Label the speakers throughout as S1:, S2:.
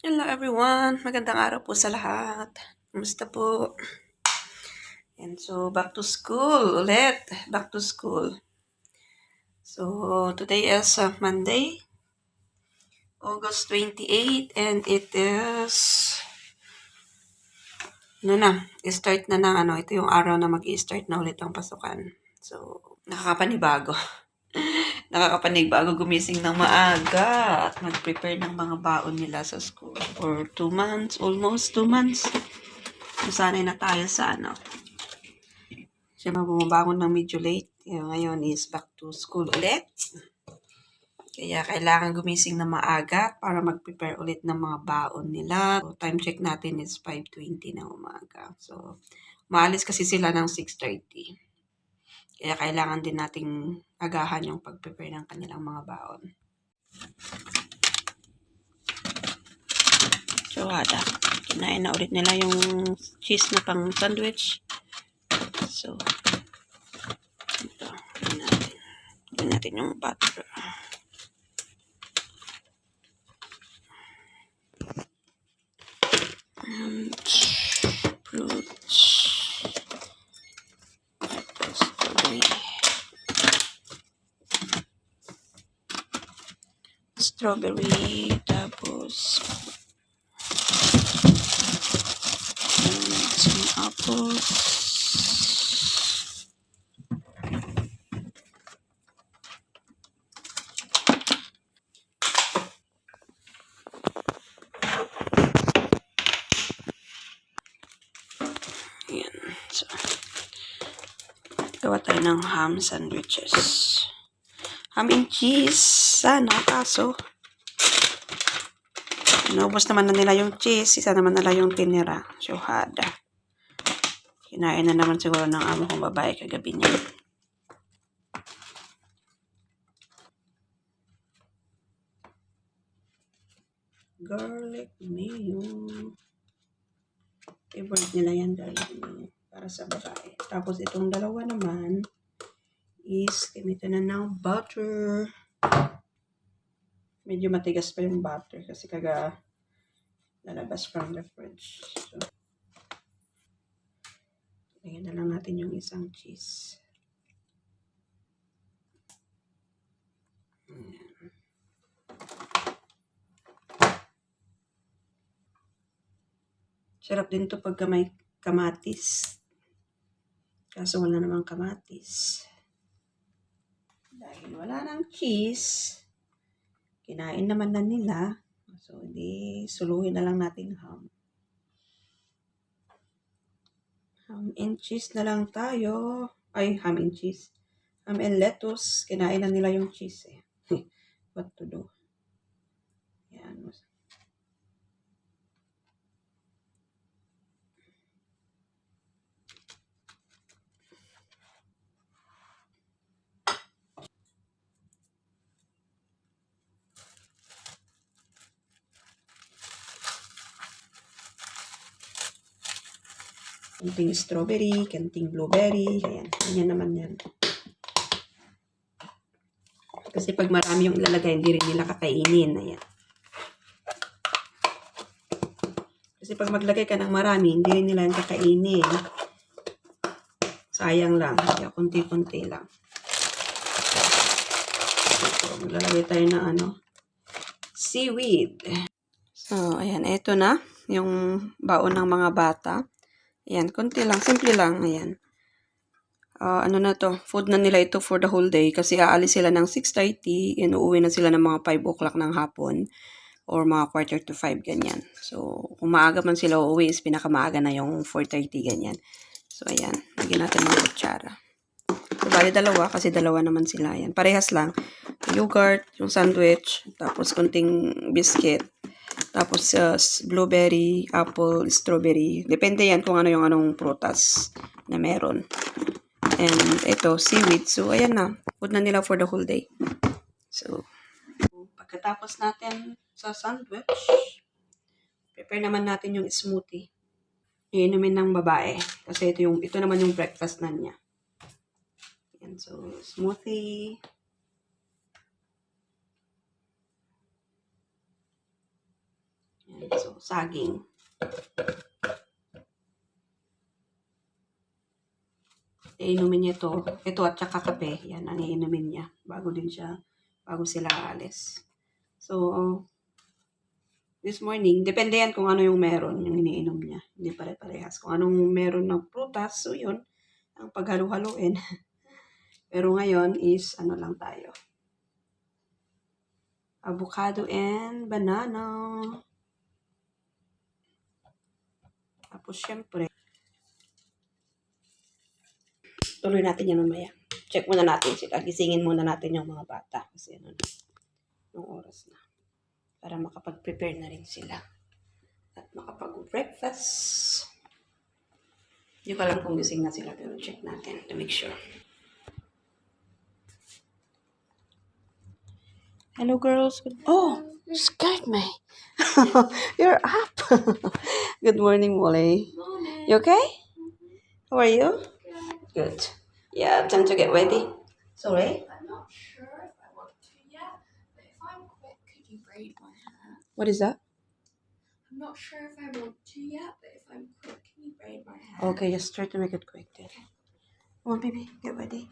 S1: Hello everyone! Magandang araw po sa lahat. Kumusta po? And so, back to school ulit. Back to school. So, today is uh, Monday, August 28, and it is... Ano na, start na ng ano, ito yung araw na mag-i-start na ulit ang pasukan. So, nakakapanibago. nakakapanibago gumising ng maaga at mag-prepare ng mga baon nila sa school. For two months, almost two months. Nasanay na tayo sa ano. Siya bumabangon ng medyo late. Yung ngayon is back to school ulit. Kaya kailangan gumising na maaga para mag-prepare ulit ng mga baon nila. So, time check natin is 5.20 na umaga. So, maalis kasi sila ng 6.30. Kaya kailangan din nating agahan yung pag-prepare ng kanilang mga baon. So, ada. Kinain na ulit nila yung cheese na pang sandwich. So, ito. Gawin natin. Gawin natin yung butter. And fruits. Tapos, strawberry. Strawberry. Tapos, some apples. Ayan. So, gawa tayo ng ham sandwiches. Ham and cheese. Sana, kaso. Inubos naman na nila yung cheese. Isa naman nila yung tinira. Syuhada. Kinain na naman siguro ng amo kong babae kagabi niya. Garlic mayo. Favorite nila yan garlic mayo. Para sa babae. Tapos itong dalawa naman is gamitan na ng butter. Medyo matigas pa yung butter kasi kaga lalabas from the fridge. So, lagyan na lang natin yung isang cheese. Ayan. Sarap din to pagka may kamatis. Kaso wala namang kamatis. Dahil wala ng cheese, kinain naman na nila. So, hindi, suluhin na lang natin ham. Ham and cheese na lang tayo. Ay, ham and cheese. Ham and lettuce. Kinain na nila yung cheese eh. What to do? Yan. Kanting strawberry, kanting blueberry. Ayan, ganyan naman yan. Kasi pag marami yung ilalagay, hindi rin nila kakainin. Ayan. Kasi pag maglagay ka ng marami, hindi rin nila yung kakainin. Sayang lang. Kaya kunti-kunti lang. So, maglalagay tayo ng ano, seaweed. So, ayan. Ito na yung baon ng mga bata. Ayan, konti lang. Simple lang. Ayan. Uh, ano na to, food na nila ito for the whole day kasi aalis sila ng 6.30 and uuwi na sila ng mga 5 o'clock ng hapon or mga quarter to 5, ganyan. So, kung maaga man sila uuwi, is pinakamaaga na yung 4.30, ganyan. So, ayan. Lagyan natin mga kutsara. So, bali dalawa kasi dalawa naman sila. Ayan. Parehas lang. Yogurt, yung sandwich, tapos konting biscuit, tapos uh, blueberry, apple, strawberry. Depende yan kung ano yung anong prutas na meron. And ito, seaweed. So, ayan na. Food na nila for the whole day. So, pagkatapos natin sa sandwich, prepare naman natin yung smoothie. Iinumin ng babae. Kasi ito, yung, ito naman yung breakfast na niya. Ayan, so, smoothie. So, saging. Iinumin niya ito. Ito at saka kape. Yan, ang iinumin niya. Bago din siya, bago sila aalis. So, this morning, depende yan kung ano yung meron, yung iniinom niya. Hindi pare-parehas. Kung anong meron ng prutas, so yun, ang paghalo-haluin. Pero ngayon is, ano lang tayo. Avocado and banana. Tapos, syempre, tuloy natin yan mamaya. Check muna natin sila. Gisingin muna natin yung mga bata. Kasi ano na, yung oras na. Para makapag-prepare na rin sila. At makapag-breakfast. Hindi ko alam kung gising na sila, pero check natin to make sure. Hello, girls. Good oh, scared me. You're up. Good morning, Molly. You okay? How are you? Good. Yeah, time to get ready. Sorry?
S2: I'm not sure if I want to yet, but if I'm quick, could you braid my hair?
S1: What is that?
S2: I'm not sure if I want to yet, but if I'm quick, can you braid my hair?
S1: Okay, just try to make it quick then. Come on, baby. Get ready.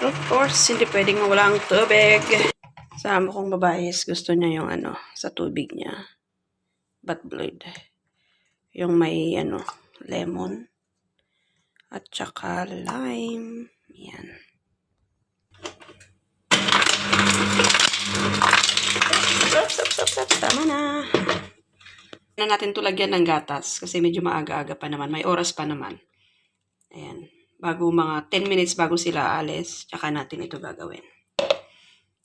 S1: Of course, hindi pwedeng wala ang tubig. Sa amo kong babae gusto niya yung ano, sa tubig niya. Bat blood. Yung may ano, lemon. At saka lime. Yan. Stop, stop, stop, stop. Tama na. Na natin to lagyan ng gatas kasi medyo maaga-aga pa naman. May oras pa naman. Ayan. Bago mga 10 minutes bago sila alis, tsaka natin ito gagawin.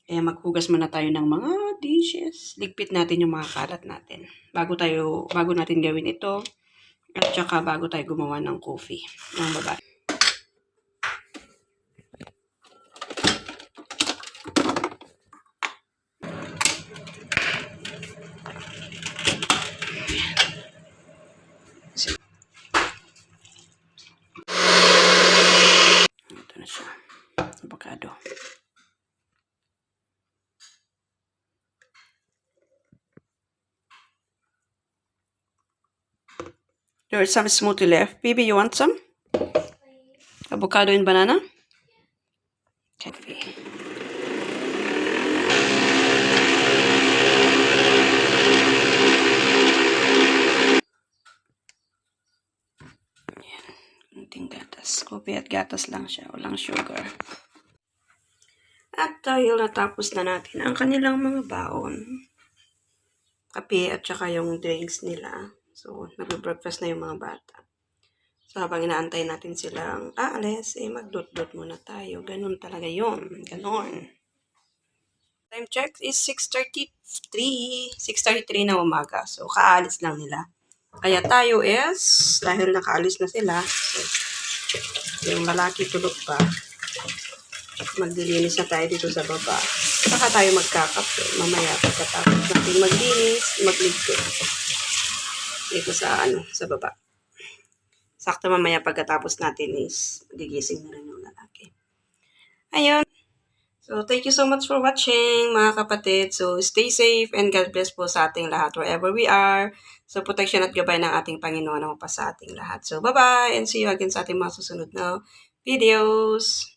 S1: Kaya maghugas muna tayo ng mga dishes. Ligpit natin yung mga kalat natin. Bago tayo, bago natin gawin ito. At tsaka bago tayo gumawa ng coffee. Ng babae. Ito na siya. Avocado. There's some smoothie left. Baby, you want some? Avocado and banana? Okay. Yan. Kunting gatas. Kopi at gatas lang siya. Walang sugar. At dahil natapos na natin ang kanilang mga baon, kape at saka yung drinks nila. So, nagbe-breakfast na yung mga bata. So, habang inaantay natin silang aalis, eh, magdot-dot muna tayo. Ganun talaga yon Ganon. Time check is 6.33. 6.33 na umaga. So, kaalis lang nila. Kaya tayo is, dahil nakaalis na sila, so, yung lalaki tulog pa, maglilinis na tayo dito sa baba. Saka tayo magkakape. Mamaya pagkatapos natin maglinis, magligpit. Dito sa ano, sa baba. Sakto mamaya pagkatapos natin is gigising na rin yung lalaki. Ayun. So, thank you so much for watching, mga kapatid. So, stay safe and God bless po sa ating lahat wherever we are. So, protection at gabay ng ating Panginoon naman pa sa ating lahat. So, bye-bye and see you again sa ating mga susunod na videos.